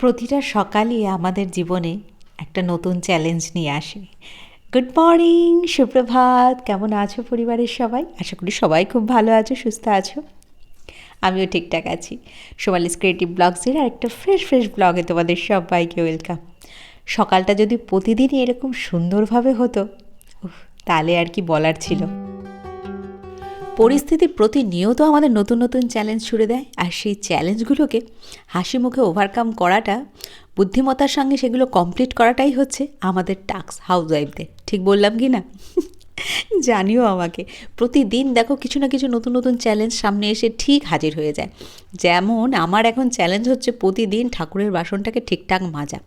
প্রতিটা সকালই আমাদের জীবনে একটা নতুন চ্যালেঞ্জ নিয়ে আসে। গুড মর্নিং সুপ্রভাত। কেমন আছো পরিবারের সবাই? আশা করি সবাই খুব ভালো আছো, সুস্থ আছো। আমিও ঠিকঠাক আছি। সোমালিস ক্রিয়েটিভ ব্লগসের আর একটা ফ্রেশ ফ্রেশ ব্লগে তোমাদের সবাইকে ওয়েলকাম সকালটা যদি প্রতিদিনই এরকম সুন্দরভাবে হতো তাহলে আর কি বলার ছিল। পরিস্থিতি প্রতিনিয়ত আমাদের নতুন নতুন চ্যালেঞ্জ ছুড়ে দেয়। আর সেই চ্যালেঞ্জগুলোকে হাসি মুখে ওভারকাম করাটা, বুদ্ধিমত্তার সঙ্গে সেগুলো কমপ্লিট করাটাই হচ্ছে আমাদের টাস্ক হাউস ওয়াইফদের ঠিক বললাম কি না? জানিও আমাকে। প্রতিদিন দেখো কিছু না কিছু নতুন নতুন চ্যালেঞ্জ সামনে এসে ঠিক হাজির হয়ে যায়। যেমন আমার এখন চ্যালেঞ্জ হচ্ছে প্রতিদিন ঠাকুরের বাসনটাকে ঠিকঠাক মাজা।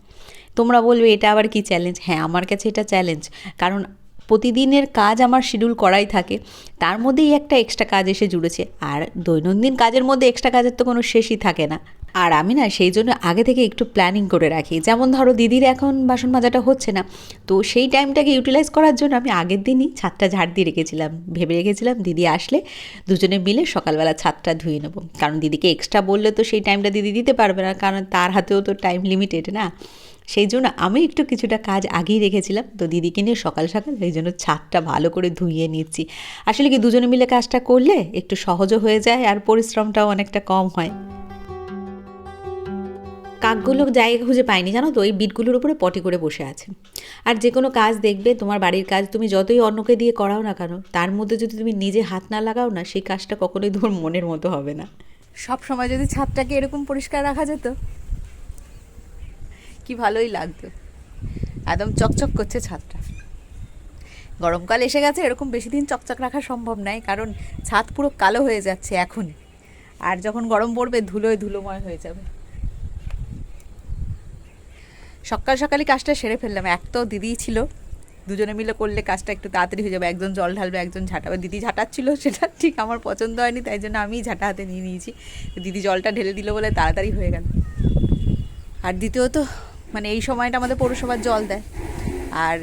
তোমরা বলবে, এটা আবার কি চ্যালেঞ্জ হ্যাঁ আমার কাছে এটা চ্যালেঞ্জ কারণ প্রতিদিনের কাজ আমার শিডিউল করাই থাকে। তার মধ্যেই একটা এক্সট্রা কাজ এসে জুড়েছে। আর দৈনন্দিন কাজের মধ্যে এক্সট্রা কাজের তো কোনো শেষই থাকে না। আর আমি না সেই জন্য আগে থেকে একটু প্ল্যানিং করে রাখি। যেমন ধরো দিদির এখন বাসন মাজাটা হচ্ছে না, তো সেই টাইমটাকে ইউটিলাইজ করার জন্য আমি আগের দিনই ছাদটা ঝাড় দিয়ে রেখেছিলাম। ভেবে রেখেছিলাম দিদি আসলে দুজনে মিলে সকালবেলা ছাদটা ধুয়ে নেব। কারণ দিদিকে এক্সট্রা বললে তো সেই টাইমটা দিদি দিতে পারবে না, কারণ তার হাতেও তো টাইম লিমিটেড না। সেই জন্য আমি একটু কিছুটা কাজ আগেই রেখেছিলাম। তো দিদিকে নিয়ে সকাল সকাল সেই জন্য ছাদটা ভালো করে ধুইয়ে নিচ্ছি। আসলে কি দুজনে মিলে কাজটা করলে একটু সহজও হয়ে যায় আর পরিশ্রমটাও অনেকটা কম হয়। কাকগুলো জায়গা খুঁজে পায়নি জানো তো? ওই বিটগুলোর উপরে পটি করে বসে আছে। আর যে কোনো কাজ দেখবে, তোমার বাড়ির কাজ তুমি যতই অন্যকে দিয়ে করাও না কেন, তার মধ্যে যদি তুমি নিজে হাত না লাগাও না, সেই কাজটা কখনোই তোমার মনের মতো হবে না। সব সময় যদি ছাদটাকে এরকম পরিষ্কার রাখা যেত কি ভালোই লাগতো। একদম চকচক করছে ছাদটা। গরমকাল এসে গেছে, এরকম বেশি দিন চকচক রাখা সম্ভব নয় কারণ ছাদ পুরো কালো হয়ে যাচ্ছে এখনই আর যখন গরম পড়বে, ধুলোয় ধুলোময় হয়ে যাবে। সকাল সকালই কাজটা সেরে ফেললাম। এক তো দিদি ছিল, দুজনে মিলে করলে কাজটা একটু তাড়াতাড়ি হয়ে যাবে। একজন জল ঢালবে, একজন ঝাঁটাবে দিদি ঝাঁটাচ্ছিল, সেটা ঠিক আমার পছন্দ হয়নি, তাই জন্য আমিই ঝাঁটা হাতে নিয়ে নিয়েছি। দিদি জলটা ঢেলে দিল বলে তাড়াতাড়ি হয়ে গেল। আর দ্বিতীয়ত মানে এই সময়টা আমাদের পৌরসভার জল দেয়। আর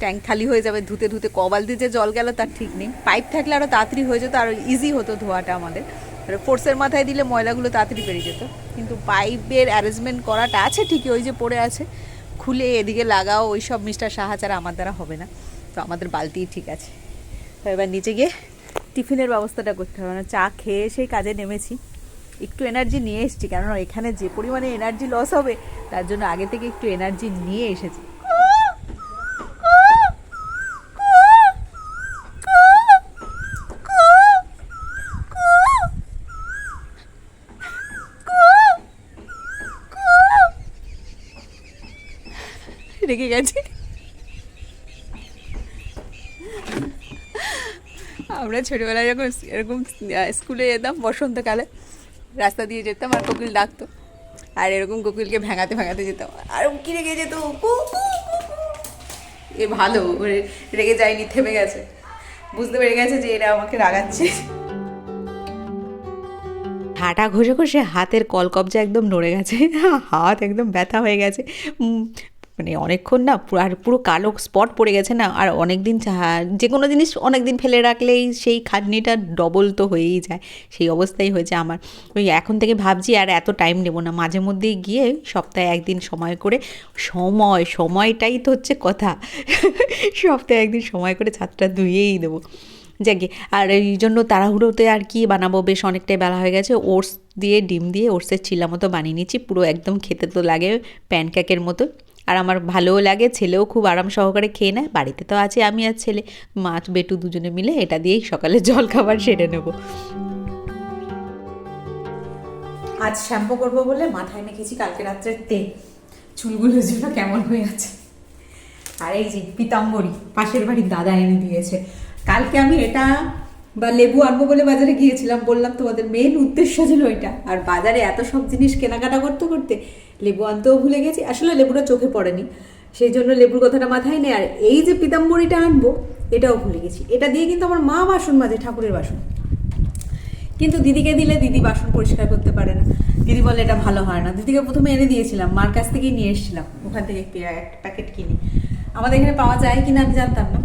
ট্যাঙ্ক খালি হয়ে যাবে, ধুতে ধুতে কবাল দিয়ে যে জল গেল তার ঠিক নেই। পাইপ থাকলে আরও তাড়াতাড়ি হয়ে যেত আরও ইজি হতো ধোয়াটা আমাদের। ফোর্সের মাথায় দিলে ময়লাগুলো তাড়াতাড়ি বেরিয়ে যেত। কিন্তু পাইপের অ্যারেঞ্জমেন্ট করাটা আছে ঠিকই, ওই যে পড়ে আছে। খুলে এদিকে লাগাও, ওই সব মিস্টার সাহাচার আমার দ্বারা হবে না। তো আমাদের বালতিই ঠিক আছে। তো এবার নিচে গিয়ে টিফিনের ব্যবস্থাটা করতে হবে। মানে চা খেয়ে সেই কাজে নেমেছি। একটু এনার্জি নিয়ে এসেছি, কেননা এখানে যে পরিমাণে এনার্জি লস হবে, তার জন্য আগে থেকে একটু এনার্জি নিয়ে এসেছি। রেগে গেছে। আমরা ছোটোবেলায় যখন এরকম স্কুলে যেতাম বসন্তকালে রাস্তা দিয়ে যেতাম আর কোকিল ডাকতো। আর এরকম কোকিলকে ভেঙাতে ভেঙাতে যেতাম। আর কি রেগে যেত। এ ভালো রেগে যায়নি, থেমে গেছে। বুঝতে পেরে গেছে যে এরা আমাকে রাগাচ্ছে। হাঁটা ঘষে ঘষে হাতের কলকবজা একদম নড়ে গেছে। হাত একদম ব্যথা হয়ে গেছে। মানে অনেকক্ষণ না আর পুরো কালো স্পট পড়ে গেছে না, আর অনেক দিন যে কোনো জিনিস অনেক দিন ফেলে রাখলেই সেই খাটনিটা ডবল তো হয়েই যায়, সেই অবস্থাই হয়েছে আমার। ওই এখন থেকে ভাবছি আর এত টাইম নেব না, মাঝে মধ্যেই গিয়ে সপ্তাহে একদিন সময় করে, সময়, সময়টাই তো হচ্ছে কথা, সপ্তাহে একদিন সময় করে ছাদটা ধুয়েই দেবো। যাকে আর এই জন্য তাড়াহুড়োতে আর কি বানাবো, বেশ অনেকটাই বেলা হয়ে গেছে, ওটস দিয়ে, ডিম দিয়ে, ওটসের চিল্লা মতো বানিয়ে নিচ্ছি, পুরো একদম খেতে তো লাগে প্যানকেকের মতো। আর আমার ভালোও লাগে, ছেলেও খুব আরাম সহকারে খেয়ে নেয়। বাড়িতে তো আছে আমি আর ছেলে। মাছ বেটু দুজনে মিলে এটা দিয়েই সকালে জল খাবার সেরে নেব। আজ শ্যাম্পু করব বলে মাথায় মেখেছি কালকে রাত্রে তেল। চুলগুলোর জন্য কেমন হয়ে আছে। আর এই যে পিতাম্বরী, পাশের বাড়ির দাদা এনে দিয়েছে। কালকে আমি এটা বা লেবু আনব বলে বাজারে গিয়েছিলাম, বললাম তোমাদের মেন উদ্দেশ্য ছিল ওইটা। আর বাজারে এত সব জিনিস কেনাকাটা করতে করতে লেবু আনতেও ভুলে গেছি। আসলে লেবুটা চোখে পড়েনি। সেই জন্য লেবুর কথাটা মাথায় নেই আর এই যে পিতাম্বরীটা আনব, এটাও ভুলে গেছি। এটা দিয়ে কিন্তু আমার মা বাসন মাজে, ঠাকুরের বাসন। কিন্তু দিদিকে দিলে দিদি বাসন পরিষ্কার করতে পারে না। দিদি বলে এটা ভালো হয় না। দিদিকে প্রথমে এনে দিয়েছিলাম, মার কাছ থেকেই নিয়ে এসেছিলাম। ওখান থেকে একটা প্যাকেট কিনে। আমাদের এখানে পাওয়া যায় কিনা আমি জানতাম না।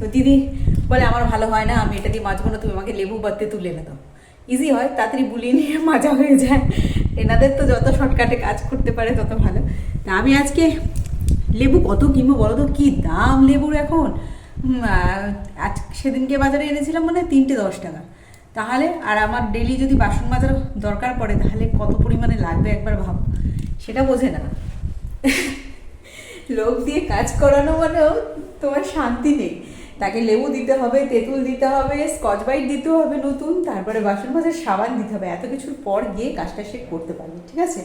তো দিদি বলে, আমার ভালো হয় না, আমি এটা দিয়ে মাজবো না, তুমি আমাকে লেবু বাদতে তুলে এনে দাও। ইজি হয়, তাড়াতাড়ি বুলিয়ে নিয়ে মাজা হয়ে যায়। এনাদের তো যত শর্টকাটে কাজ করতে পারে, তত ভালো। তা আমি আজকে লেবু কত কিনবো বলো তো? কী দাম লেবুর এখন? আজ সেদিনকে বাজারে এনেছিলাম মানে তিনটে দশ টাকা। তাহলে আর আমার ডেলি যদি বাসন মাজার দরকার পড়ে, তাহলে কত পরিমাণে লাগবে একবার ভাবো? সেটা বোঝে না। লোক দিয়ে কাজ করানো মানেও তোমার শান্তি নেই। তাকে লেবু দিতে হবে, তেঁতুল দিতে হবে, স্কচ বাইট দিতে হবে নতুন, তারপরে বাসন মাজার, সাবান দিতে হবে, এত কিছুর পর গিয়ে কাজটা সে করতে পারবে, ঠিক আছে?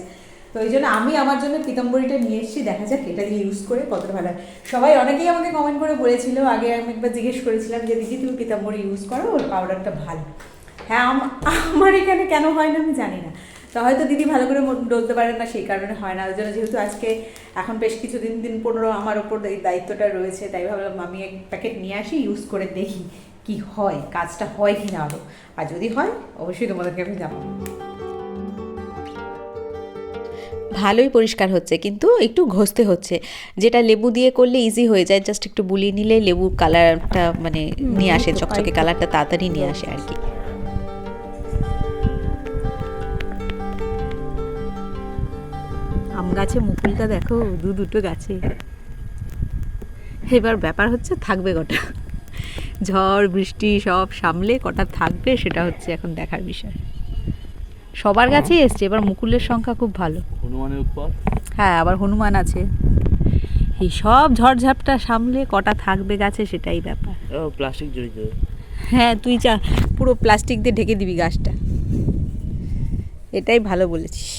তো এই জন্য আমি আমার জন্য পিতাম্বরীটা নিয়ে এসেছি, দেখা যাক এটা দিয়ে ইউজ করে কতটা ভালো হয়। সবাই অনেকেই আমাকে কমেন্ট করে বলেছিল, আগে আমি একবার জিজ্ঞেস করেছিলাম যে, দিদি, তুমি পিতাম্বরী ইউজ করো? ওর পাউডারটা ভালো। হ্যাঁ আম- আমার এখানে কেন হয় না আমি জানি না। তো হয়তো দিদি ভালো করে ডলতে পারেন না সেই কারণে হয় না। ওই জন্য যেহেতু আজকে এখন বেশ কিছু দিন দিন পনেরো আমার ওপর এই দায়িত্বটা রয়েছে তাই ভাবলাম আমি এক প্যাকেট নিয়ে আসি ইউজ করে দেখি কি হয় কাজটা হয় কি না আরও আর যদি হয় অবশ্যই তোমাদেরকে আমি জানাব। ভালোই পরিষ্কার হচ্ছে কিন্তু একটু ঘষতে হচ্ছে। যেটা লেবু দিয়ে করলে ইজি হয়ে যায় জাস্ট একটু বুলিয়ে নিলে লেবুর কালারটা মানে নিয়ে আসে চকচকে কালারটা তাড়াতাড়ি নিয়ে আসে আর কি। গাছে মুকুলটা দেখো দু দুটো গাছে। এবার ব্যাপার হচ্ছে থাকবে কটা। ঝড় বৃষ্টি সব সামলে কটা থাকবে সেটা হচ্ছে এখন দেখার বিষয়। সবার কাছেই এসছে এবার মুকুলের সংখ্যা খুব ভালো। হনুমানের উৎপাত? হ্যাঁ আবার হনুমান আছে। এই সব ঝড়ঝাপটা সামলে কটা থাকবে গাছে সেটাই ব্যাপার। ও প্লাস্টিক জড়িত। হ্যাঁ তুই চা পুরো প্লাস্টিক দিয়ে ঢেকে দিবি গাছটা। এটাই ভালো বলেছিস।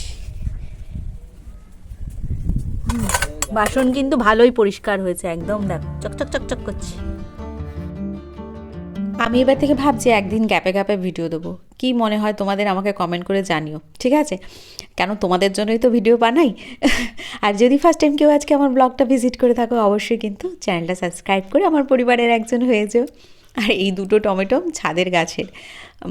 বাসন কিন্তু ভালোই পরিষ্কার হয়েছে, একদম দেখ, চকচক চকচক করছে। আমি এবার থেকে ভাবছি একদিন গ্যাপে গ্যাপে ভিডিও দেবো। কি মনে হয় তোমাদের আমাকে কমেন্ট করে জানিও, ঠিক আছে? কেন তোমাদের জন্যই তো ভিডিও বানাই? আর যদি ফার্স্ট টাইম কেউ আজকে আমার ব্লগটা ভিজিট করে থাকো, অবশ্যই কিন্তু চ্যানেলটা সাবস্ক্রাইব করে আমার পরিবারের একজন হয়ে যেও। আর এই দুটো টমেটো ছাদের গাছের।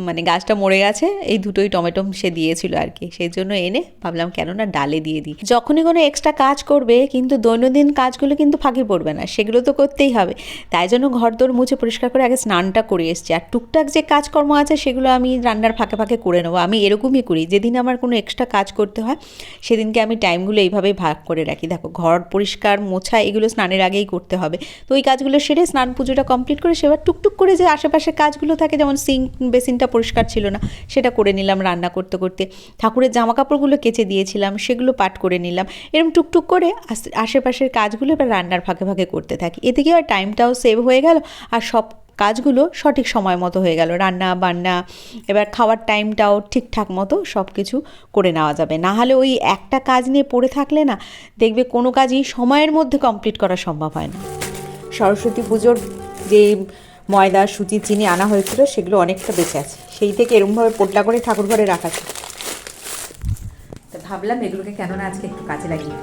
মানে গাছটা মরে গেছে, এই দুটোই টমেটো সে দিয়েছিল আর কি। সেই জন্য এনে ভাবলাম কেন না ডালে দিয়ে দিই। যখনই কোনো এক্সট্রা কাজ করবে, কিন্তু দৈনন্দিন কাজগুলো কিন্তু ফাঁকি পড়বে না, সেগুলো তো করতেই হবে। তাই জন্য ঘর দোর মুছে পরিষ্কার করে আগে স্নানটা করে এসছি। আর টুকটাক যে কাজকর্ম আছে, সেগুলো আমি রান্নার ফাঁকে ফাঁকে করে নেব। আমি এরকমই করি, যেদিন আমার কোনো এক্সট্রা কাজ করতে হয়, সেদিনকে আমি টাইমগুলো এইভাবেই ভাগ করে রাখি। দেখো, ঘর পরিষ্কার মোছা, এগুলো স্নানের আগেই করতে হবে। তো ওই কাজগুলো সেরে স্নান পুজোটা কমপ্লিট করে সেবার টুকটুক করে যে আশেপাশে কাজগুলো থাকে, যেমন সিঙ্ক বেসিনটা পরিষ্কার ছিল না, সেটা করে নিলাম রান্না করতে করতে। ঠাকুরের জামা কাপড়গুলো কেচে দিয়েছিলাম, সেগুলো পাট করে নিলাম। এরকম টুকটুক করে আশেপাশের কাজগুলো এবার রান্নার ফাঁকে ফাঁকে করতে থাকি। এতে কি আর টাইমটাও সেভ হয়ে গেল, আর সব কাজগুলো সঠিক সময় মতো হয়ে গেল। রান্না, বান্না, এবার খাওয়ার টাইমটাও ঠিকঠাক মতো সব কিছু করে নেওয়া যাবে। না হলে ওই একটা কাজ নিয়ে পড়ে থাকলে না, দেখবে কোনো কাজই সময়ের মধ্যে কমপ্লিট করা সম্ভব হয় না। সরস্বতী পুজোর যে ময়দা, সুজি, চিনি আনা হয়েছিল, সেগুলো অনেকটা বেঁচে আছে। সেই থেকে এরমভাবে পোটলা করে ঠাকুর ঘরে রাখা ছিল। তা ভাবলাম এগুলোকে কেন না আজকে একটু কাজে লাগিয়ে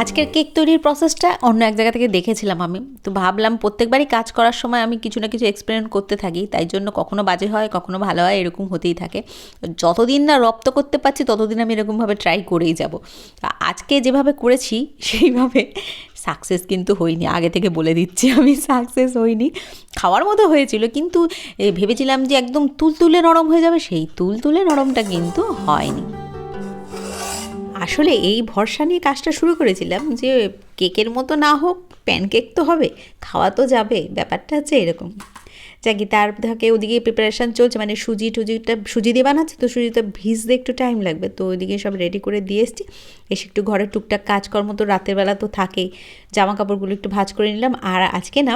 আজকের কেক তৈরির প্রসেসটা অন্য এক জায়গা থেকে দেখেছিলাম আমি। তো ভাবলাম প্রত্যেকবারই কাজ করার সময় আমি কিছু না কিছু এক্সপেরিমেন্ট করতে থাকি, তাই জন্য কখনো বাজে হয়, কখনো ভালো হয়, এরকম হতেই থাকে। যতদিন না রপ্ত করতে পারছি, ততদিন আমি এরকমভাবে ট্রাই করেই যাব। আজকে যেভাবে করেছি, সেইভাবে সাকসেস কিন্তু হইনি আগে থেকে বলে দিচ্ছি আমি সাকসেস হইনি খাওয়ার মতো হয়েছিল, কিন্তু ভেবেছিলাম যে একদম তুলতুলে নরম হয়ে যাবে, সেই তুলতুলে নরমটা কিন্তু হয়নি। আসলে এই ভরসা নিয়ে কাজটা শুরু করেছিলাম যে কেকের মতো না হোক প্যানকেক তো হবে, খাওয়া তো যাবে, ব্যাপারটা হচ্ছে এরকম। যাকি তার থাকে, ওদিকে প্রিপারেশান চলছে মানে সুজি টুজিটা, সুজি দিয়ে বানাচ্ছে, তো সুজিটা ভিজতে একটু টাইম লাগবে, তো ওইদিকে সব রেডি করে দিয়ে এসছি। এসে একটু ঘরে টুকটাক কাজকর্ম, তো রাতের বেলা তো থাকেই। জামা কাপড়গুলো একটু ভাঁজ করে নিলাম, আর আজকে না,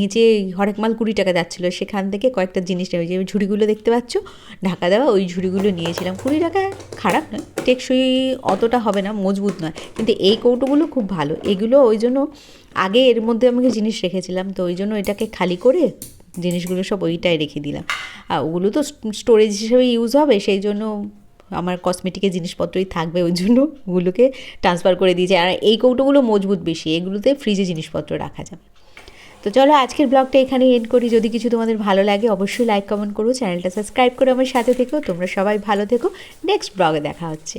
নিচে হরেক মাল কুড়ি টাকা যাচ্ছিল, সেখান থেকে কয়েকটা জিনিস নেবে যে ঝুড়িগুলো দেখতে পাচ্ছ, ঢাকা দেওয়া ওই ঝুড়িগুলো নিয়েছিলাম। কুড়ি টাকা খারাপ নয় টেকসই অতটা হবে না, মজবুত নয়, কিন্তু এই কৌটোগুলো খুব ভালো। এগুলো ওই জন্য আগে এর মধ্যে আমাকে জিনিস রেখেছিলাম, তো ওই জন্য এটাকে খালি করে জিনিসগুলো সব ওইটাই রেখে দিলাম। আর ওগুলো তো স্টোরেজ হিসেবে ইউজ হবে, সেই জন্য আমার কসমেটিকের জিনিসপত্রই থাকবে, ওই জন্য ওগুলোকে ট্রান্সফার করে দিয়েছে। আর এই কৌটোগুলো মজবুত বেশি, এগুলোতে ফ্রিজে জিনিসপত্র রাখা যাবে। তো চলো আজকের ব্লগটা এখানে এন্ড করি। যদি কিছু তোমাদের ভালো লাগে, অবশ্যই লাইক কমেন্ট করো চ্যানেলটা সাবস্ক্রাইব করে আমার সাথে থেকো। তোমরা সবাই ভালো থেকো। নেক্সট ব্লগে দেখা হচ্ছে।